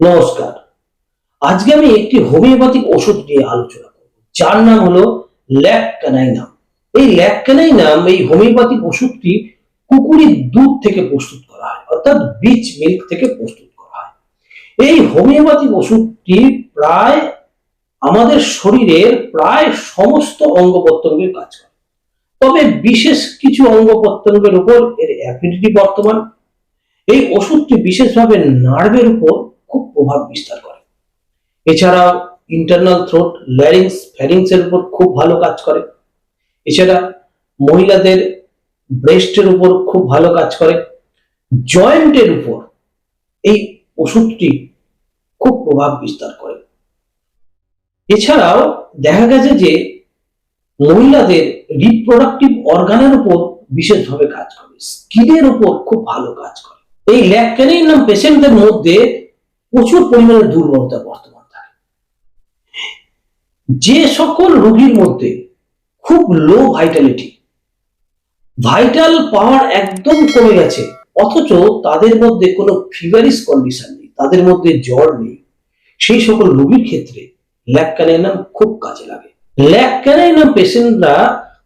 নমস্কার। আজকে আমি একটি হোমিওপ্যাথিক ওষুধ নিয়ে আলোচনা করব, যার নাম হলো ল্যাককানাইনাম এই ল্যাককানাইনাম এই হোমিওপ্যাথিক ওষুধটি কুকুরের দুধ থেকে প্রস্তুত করা হয়, অর্থাৎ বিচ মিল্ক থেকে প্রস্তুত করা হয়। এই হোমিওপ্যাথিক ওষুধটি প্রায় আমাদের শরীরের প্রায় সমস্ত অঙ্গ প্রত্যঙ্গের কাজ করে। তবে বিশেষ কিছু অঙ্গ প্রত্যঙ্গের উপর এর অ্যাফিনিটি বর্তমান। এই ওষুধটি বিশেষভাবে নার্ভের উপর খুব প্রভাব বিস্তার করে। এছাড়াও ইন্টারনাল থ্রোট ল্যারিংস ফ্যারিংস এর উপর খুব ভালো কাজ করে। এছাড়া মহিলাদের ব্রেস্টের উপর খুব ভালো কাজ করে। জয়েন্টের উপর এই ওষুধটি খুব প্রভাব বিস্তার করে। এছাড়াও দেখা গেছে যে মহিলাদের রিপ্রোডাক্টিভ অর্গানের উপর বিশেষভাবে কাজ করে। স্কিনের উপর খুব ভালো কাজ করে। এই ল্যাকক্যানিন নাম পেশেন্টদের মধ্যে প্রচুর পরিমাণে দুর্বলতা বর্তমান থাকে যে সকল রোগীর মধ্যে খুব লো ভাইটালিটি ভাইটাল পাওয়ার একদম কমে গেছে, অথচ তাদের মধ্যে কোনো ফিভারিস কন্ডিশন নেই, তাদের মধ্যে জ্বর নেই। সেই সকল রোগীর ক্ষেত্রে ল্যাকক্যানাইনাম খুব কাজে লাগে। ল্যাকক্যানাইনাম পেশেন্টরা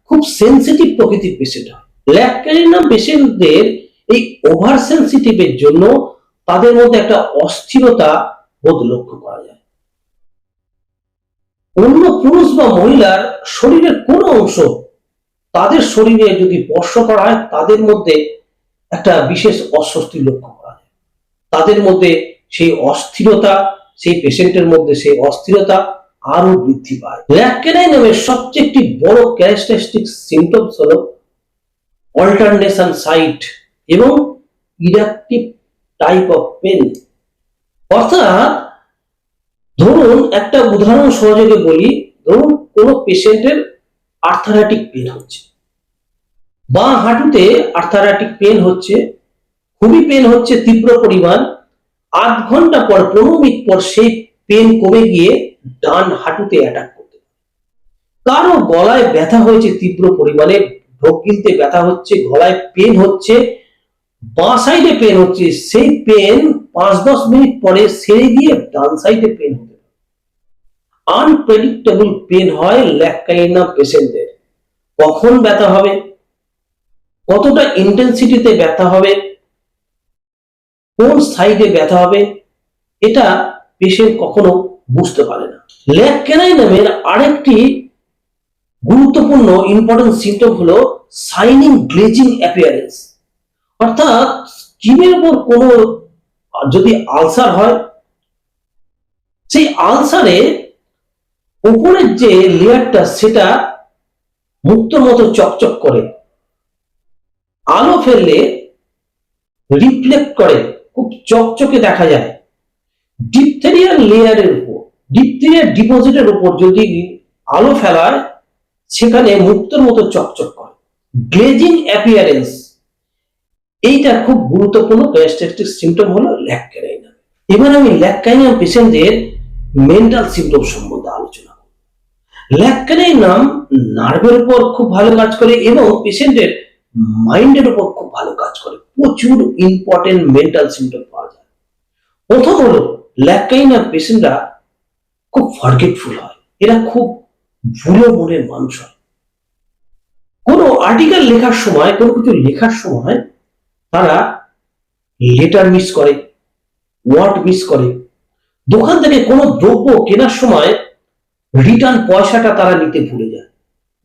খুব সেন্সিটিভ প্রকৃতির পেশেন্ট হয়। ল্যাকক্যানাইনাম পেশেন্টদের এই ওভার সেন্সিটিভের জন্য তাদের মধ্যে একটা অস্থিরতা বোধ লক্ষ্য করা যায়। অন্য পুরুষ বা মহিলার শরীরের কোন অংশ তাদের শরীরে যদি স্পর্শ করা হয়, তাদের মধ্যে একটা বিশেষ অস্বস্তি লক্ষ্য করা যায়। তাদের মধ্যে সেই অস্থিরতা, সেই পেশেন্টের মধ্যে সেই অস্থিরতা আরও বৃদ্ধি পায়। ল্যাকেনাইনামের সবচেয়ে একটি বড় ক্যারেক্টারিস্টিক সিমটমস হল অল্টারনেশন সাইট এবং ইরাকটিভ টাইপ অফ পেন অর্থাৎ, ধরুন একটা উদাহরণ সহযোগে বলি, ধরুন কোনো পেশেন্টের আর্থারাটিক পেন হচ্ছে। বা হাঁটুতে আর্থারাটিক পেন হচ্ছে, খুবই পেন হচ্ছে তীব্র পরিমাণ, আধ ঘণ্টা পর, পনেরো মিনিট পর সেই পেন কমে গিয়ে ডান হাঁটুতে অ্যাটাক করতে কারও গলায় ব্যথা হয়েছে তীব্র পরিমাণে, ঢোক গিলতে ব্যথা হচ্ছে, গলায় পেন হচ্ছে বাঁ সাইডে পেন হচ্ছে, সেই পেন পাঁচ দশ মিনিট পরে সেরে গিয়ে ডান সাইডে পেন হতে আনপ্রেডিক্টেবল পেন হয় ল্যাকাইনা পেশেন্টদের কখন ব্যথা হবে? কতটা ইন্টেন্সিটিতে ব্যথা হবে? কোন সাইডে ব্যথা হবে? এটা পেশেন্ট কখনো বুঝতে পারে না। ল্যাকক্যানাই নামের আরেকটি গুরুত্বপূর্ণ ইম্পর্টেন্ট সিমটম হলো সাইনিং গ্লেজিং অ্যাপিয়ারেন্স অর্থাৎ স্কিনের উপর কোনো, যদি আলসার হয়, সেই আলসারে উপরের যে লেয়ারটা, সেটা মুক্তর মতো চকচক করে। আলো ফেললে রিফ্লেক্ট করে, খুব চকচকে দেখা যায়। ডিপথেরিয়ার লেয়ারের উপর, ডিপথেরিয়ার ডিপোজিটের উপর যদি আলো ফেলায়, সেখানে মুক্তর মতো চকচক করে। গ্লেজিং অ্যাপিয়ারেন্স এইটা খুব গুরুত্বপূর্ণ ক্যারেক্টারিস্টিক সিমটম হলো ল্যাকক্যানাইনাম এবার আমি ল্যাকক্যানাইনাম পেশেন্টদের মেন্টাল সিমটম সম্বন্ধে আলোচনা করব। ল্যাকক্যানাইনাম নার্ভের উপর খুব ভালো কাজ করে এবং পেশেন্টের মাইন্ডের উপর খুব ভালো কাজ করে। প্রচুর ইম্পর্টেন্ট মেন্টাল সিমটম পাওয়া যায়। প্রথম হলো ল্যাকাইনা পেশেন্টরা খুব ফরগেটফুল হয়। এরা খুব ভুলো মনের মানুষ হয়। কোনো আর্টিকেল লেখার সময়, কোনো কিছু লেখার সময় তারা লেটার মিস করে ওয়ার্ড মিস করে। দোকান থেকে কোনো দ্রব্য কেনার সময় রিটার্ন পয়সাটা তারা নিতে ভুলে যায়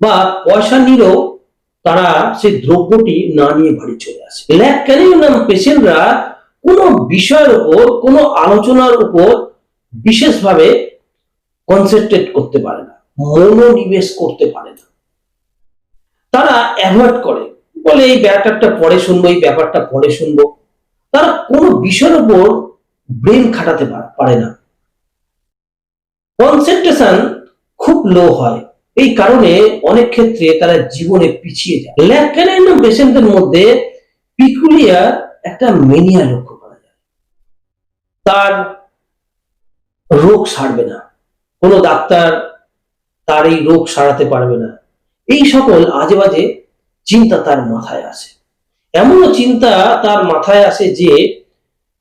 বা পয়সা নিলেও তারা সেই দ্রব্যটি না নিয়ে বাড়ি চলে আসে। ল্যাকক্যানিয়াম পেশেন্টরা কোনো বিষয়ের উপর কোনো আলোচনার উপর বিশেষভাবে কনসেন্ট্রেট করতে পারে না, মনোনিবেশ করতে পারে না। তারা অ্যাভয়েড করে। বলে এই ব্যাপারটা পরে শুনব, এই ব্যাপারটা পরে শুনব। তারা কোনো বিষয়ের উপর ব্রেন খাটাতে পারে না। কনসেন্ট্রেশন খুব লো হয়। এই কারণে অনেক ক্ষেত্রে তারা জীবনে পিছিয়ে যায়। ল্যাকক্যানাইনাম পেশেন্টদের মধ্যে পিকুলিয়ার একটা মেনিয়া লক্ষ্য করা যায়। তার রোগ সারবে না। কোনো ডাক্তার তার এই রোগ সারাতে পারবে না। এই সকল আজে বাজে চিন্তা তার মাথায় আসে। এমনও চিন্তা তার মাথায় আসে যে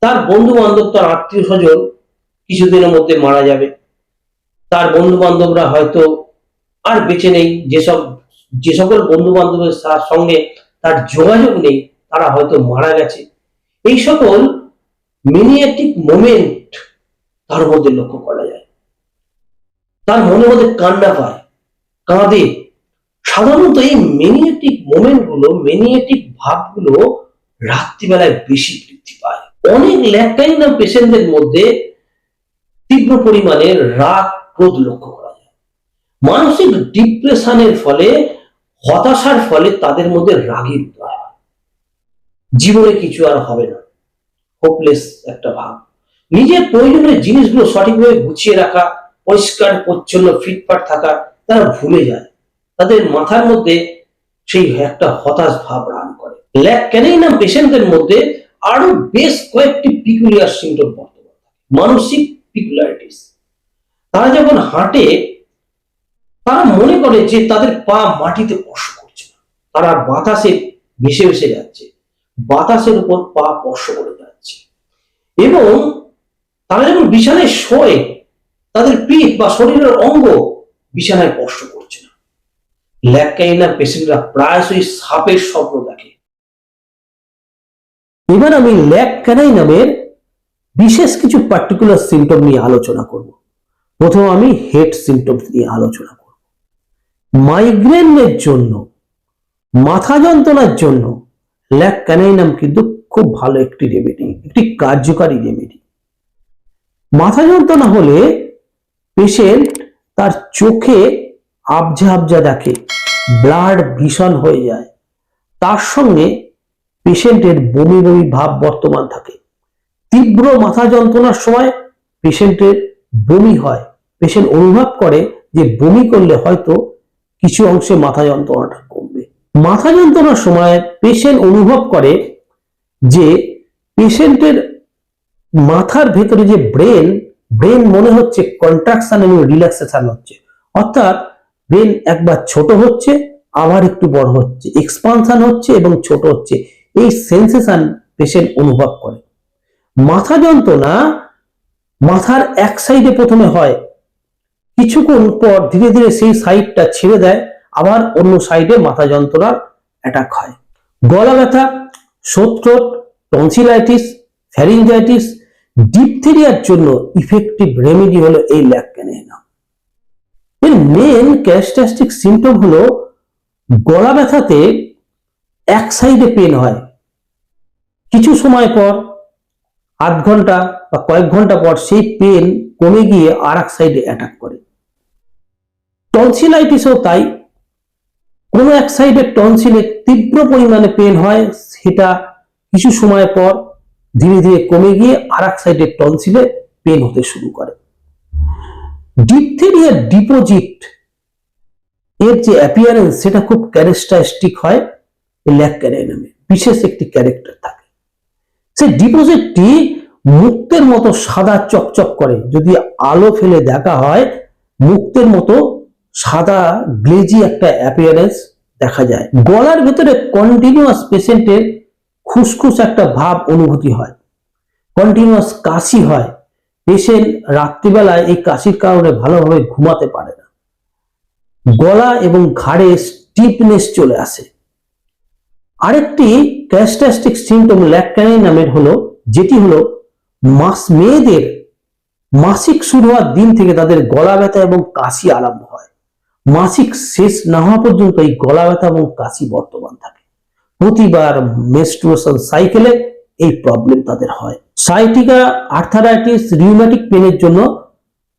তার বন্ধু বান্ধব তার আত্মীয় স্বজন কিছুদিনের মধ্যে মারা যাবে। তার বন্ধু বান্ধবরা হয়তো আর বেঁচে নেই। যেসব, যে সকল বন্ধু বান্ধবের সঙ্গে তার যোগাযোগ নেই, তারা হয়তো মারা গেছে। এই সকল মিনিয়েটিক মোমেন্ট তার মধ্যে লক্ষ্য করা যায়। তার মনের মধ্যে কান্না পায়, কাঁদে। সাধারণত এই মেনিয়েটিক মোমেন্টগুলো মেনিয়েটিক ভাবগুলো রাত্রিবেলায় বেশি বৃদ্ধি পায়। অনেক ল্যাকটাইনাম পেশেন্টদের মধ্যে তীব্র পরিমাণে রাগ ক্রোধ লক্ষ্য করা যায়। মানসিক ডিপ্রেশনের ফলে, হতাশার ফলে তাদের মধ্যে রাগের উদয় জীবনে কিছু আর হবে না। হোপলেস একটা ভাব। নিজের প্রয়োজনীয় জিনিসগুলো সঠিকভাবে গুছিয়ে রাখা, পরিষ্কার, পরিচ্ছন্ন ফিটফাট থাকা, তারা ভুলে যায়। তাদের মাথার মধ্যে সেই একটা হতাশ ভাব রান করে। ল্যাক ক্যানাইনাম পেশেন্টদের মধ্যে আরও বেশ কয়েকটি পিকুলিয়ার সিমটম বর্তমান মানসিক পিকুলারিটিস তারা যখন হাঁটে, তারা মনে করে যে তাদের পা মাটিতে স্পর্শ করছে না। তারা বাতাসে ভেসে ভেসে যাচ্ছে। বাতাসের উপর পা স্পর্শ করে যাচ্ছে। এবং তারা যখন বিছানায় শোয়, তাদের পিঠ বা শরীরের অঙ্গ বিছানায় স্পর্শ করছে। না ল্যাককাইনার পেশেন্টরা প্রায়শই সাপের স্বপ্ন দেখে। এবার আমি ল্যাক ক্যানাই নামের বিশেষ কিছু পার্টিকুলার সিমটম নিয়ে আলোচনা করব। প্রথম আমি হেড নিয়ে আলোচনা করব। মাইগ্রেনের জন্য, মাথা যন্ত্রণার জন্য ল্যাক ক্যানাইনাম কিন্তু খুব ভালো একটি রেমেডি একটি কার্যকারী রেমেডি মাথা যন্ত্রণা হলে পেশেন্ট তার চোখে আবজা আবজা দেখে ব্লাড ভীষণ হয়ে যায়। তার সঙ্গে পেশেন্টের বমি বমি ভাব বর্তমান থাকে। তীব্র মাথা যন্ত্রণার সময় পেশেন্টের বমি হয়। পেশেন্ট অনুভব করে যে বমি করলে হয়তো কিছু অংশে মাথা যন্ত্রণাটা কমবে। মাথা যন্ত্রণার সময় পেশেন্ট অনুভব করে যে পেশেন্টের মাথার ভেতরে যে ব্রেন ব্রেন মনে হচ্ছে কন্ট্রাকশন এবং রিল্যাক্সেশন হচ্ছে। অর্থাৎ ব্রেন একবার ছোট হচ্ছে, আবার একটু বড় হচ্ছে এক্সপানশন হচ্ছে এবং ছোট হচ্ছে। এই সেন্সেশন পেশেন্ট অনুভব করে। মাথা যন্ত্রণা মাথার এক সাইডে প্রথমে হয়। কিছুক্ষণ পর ধীরে ধীরে সেই সাইডটা ছেড়ে দেয়, আবার অন্য সাইডে মাথা যন্ত্রণার অ্যাটাক হয়। গলা ব্যথা সোথ্রোট টনসিলাইটিস ফ্যারিঞ্জাইটিস ডিপথেরিয়ার জন্য ইফেক্টিভ রেমেডি হলো এই ল্যাক ল্যাকক্যানেনা এর মেন ক্যারেক্টারিস্টিক সিমটম হলো গলা ব্যথাতে এক সাইডে পেন হয়। কিছু সময় পর, আধ ঘণ্টা বা কয়েক ঘণ্টা পর সেই পেন কমে গিয়ে আর এক সাইডে অ্যাটাক করে। টনসিলাইটিসও তাই। কোনো এক সাইডে টনসিলে তীব্র পরিমাণে পেন হয়, সেটা কিছু সময় পর ধীরে ধীরে কমে গিয়ে আর এক সাইডে টনসিলে পেন হতে শুরু করে। ডিপথেরিয়া ডিপোজিট এর যে অ্যাপিয়ারেন্স সেটা খুব ক্যারেক্টারিস্টিক হয় ল্যাকক্যারাইনামে বিশেষ একটি ক্যারেক্টার থাকে। সেই ডিপোজিটটি মুক্তের মতো সাদা চকচক করে। যদি আলো ফেলে দেখা হয়, মুক্তের মতো সাদা গ্লেজি একটা অ্যাপিয়ারেন্স দেখা যায়। গলার ভেতরে কন্টিনিউয়াস পেশেন্টের খুসখুস একটা ভাব অনুভূতি হয়। কন্টিনিউয়াস কাশি হয়। পেশেন্ট রাত্রিবেলায় এই কাশির কারণে ভালোভাবে ঘুমাতে পারে না। গলা এবং ঘাড়ে স্টিফনেস চলে আসে। আরেকটি ক্যাস্টাস্টিক সিমটম ল্যাকক্যানাই নামের হলো, যেটি হলো মাস, মেয়েদের মাসিক শুরু হওয়ার দিন থেকে তাদের গলা ব্যথা এবং কাশি আরম্ভ হয়। মাসিক শেষ না হওয়া পর্যন্ত এই গলা ব্যথা এবং কাশি বর্তমান থাকে। প্রতিবার মেস্ট্রুয়েশন সাইকেলে এই প্রবলেম তাদের হয়। সাইটিকা আর্থারাইটিস রিউম্যাটিক পেনের জন্য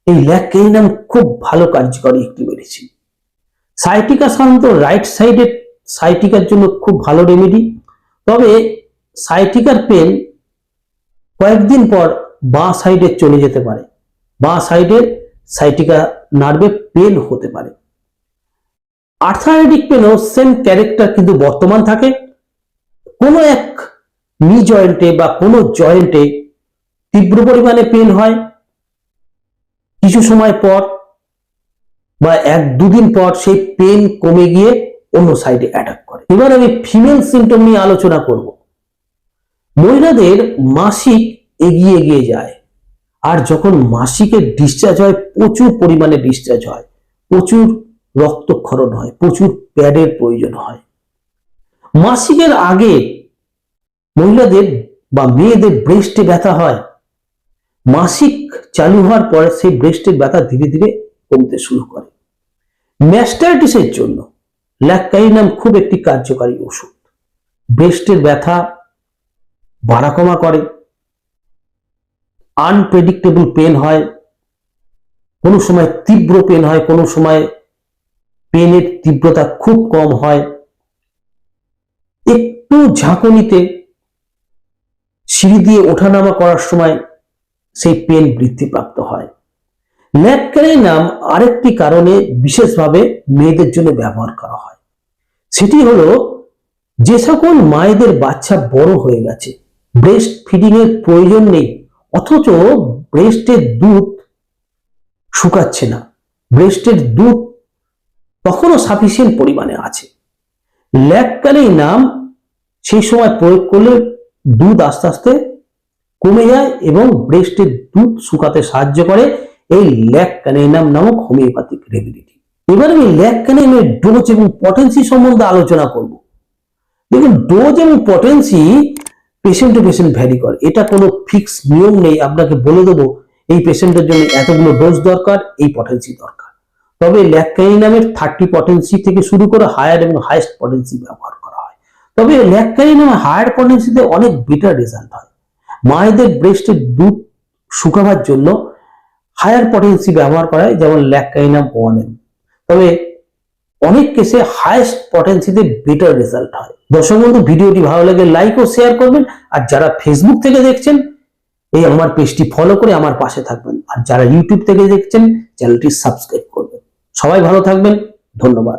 এই ল্যাককেইনাম খুব ভালো কার্যকরী একটি মেডিসিন সাইটিকা সাধারণত রাইট সাইডের সাইটিকার জন্য খুব ভালো রেমেডি তবে সাইটিকার পেন কয়েকদিন পর বাঁ সাইডে চলে যেতে পারে। বাঁ সাইডের সাইটিকা নার্ভে পেন হতে পারে। আর্থারাইটিক পেনও সেম ক্যারেক্টার কিন্তু বর্তমান থাকে। কোনো এক নি জয়েন্টে বা কোনো জয়েন্টে তীব্র পরিমাণে পেন হয়। কিছু সময় পর বা এক দুদিন পর সেই পেন কমে গিয়ে অন্য সাইডে অ্যাটাক করে। এবার আমি ফিমেল সিমটম নিয়ে আলোচনা করব। মহিলাদের মাসিক এগিয়ে এগিয়ে যায়। আর যখন মাসিকের ডিসচার্জ হয়, প্রচুর পরিমাণে ডিসচার্জ হয়। প্রচুর রক্তক্ষরণ হয়, প্রচুর প্যাডের প্রয়োজন হয়। মাসিকের আগে মহিলাদের বা মেয়েদের ব্রেস্টে ব্যথা হয়। মাসিক চালু হওয়ার পরে সেই ব্রেস্টের ব্যথা ধীরে ধীরে কমতে শুরু করে। ম্যাস্টাইটিসের জন্য ল্যাকাইনাম খুব একটি কার্যকারী ওষুধ। ব্রেস্টের ব্যথা বাড়া কমা করে। আনপ্রেডিক্টেবল পেন হয়। কোনো সময় তীব্র পেন হয়, কোনো সময় পেনের তীব্রতা খুব কম হয়। একটু ঝাঁকুনিতে সিঁড়ি দিয়ে ওঠানামা করার সময় সেই পেন বৃদ্ধিপ্রাপ্ত হয়। ল্যাটকারি নাম আরেকটি কারণে বিশেষভাবে মেয়েদের জন্য ব্যবহার করা হয়। সেটি হলো, যে সকল মায়েদের বাচ্চা বড় হয়ে গেছে ব্রেস্ট ফিডিং এর প্রয়োজন নেই, অথচ ব্রেস্টের দুধ শুকাচ্ছে না। ব্রেস্টের দুধ তখনও সাফিসিয়েন্ট পরিমাণে আছে। ল্যাককারি নাম সেই সময় প্রয়োগ করলে দুধ আস্তে আস্তে কমে যায় এবং ব্রেস্টের দুধ শুকাতে সাহায্য করে এই ল্যাককানেনাম নামক হোমিওপ্যাথিক রেমিডিটি। এবার আমি ল্যাককানেমের ডোজ এবং পটেন্সি সম্বন্ধে আলোচনা করব। দেখুন, ডোজ এবং potency patient to patient vary করে। এটা কোনো ফিক্স নিয়ম নেই, আপনাকে বলে দেবো, এই পেশেন্টের জন্য এতগুলো ডোজ দরকার, এই পটেন্সি দরকার। তবে ল্যাক ল্যাককাইনামের থার্টি পটেন্সি থেকে শুরু করে হায়ার এবং হাইস্ট পটেন্সি ব্যবহার তবে ল্যাককাইনামে হায়ার পটেন্সিতে অনেক বেটার রেজাল্ট হয়। মায়েদের ব্রেস্টের দুধ শুকাবার জন্য হায়ার পটেন্সি ব্যবহার করা হয়, যেমন ল্যাককাইনাম ওয়ান এম তবে অনেক কেসে হায়েস্ট পটেন্সিতে বেটার রেজাল্ট হয়। দর্শক বন্ধু, ভিডিওটি ভালো লাগে লাইক ও শেয়ার করবেন, আর যারা ফেসবুক থেকে দেখছেন, এই আমার পেজটি ফলো করে আমার পাশে থাকবেন। আর যারা ইউটিউব থেকে দেখছেন চ্যানেলটি সাবস্ক্রাইব করবেন। সবাই ভালো থাকবেন, ধন্যবাদ।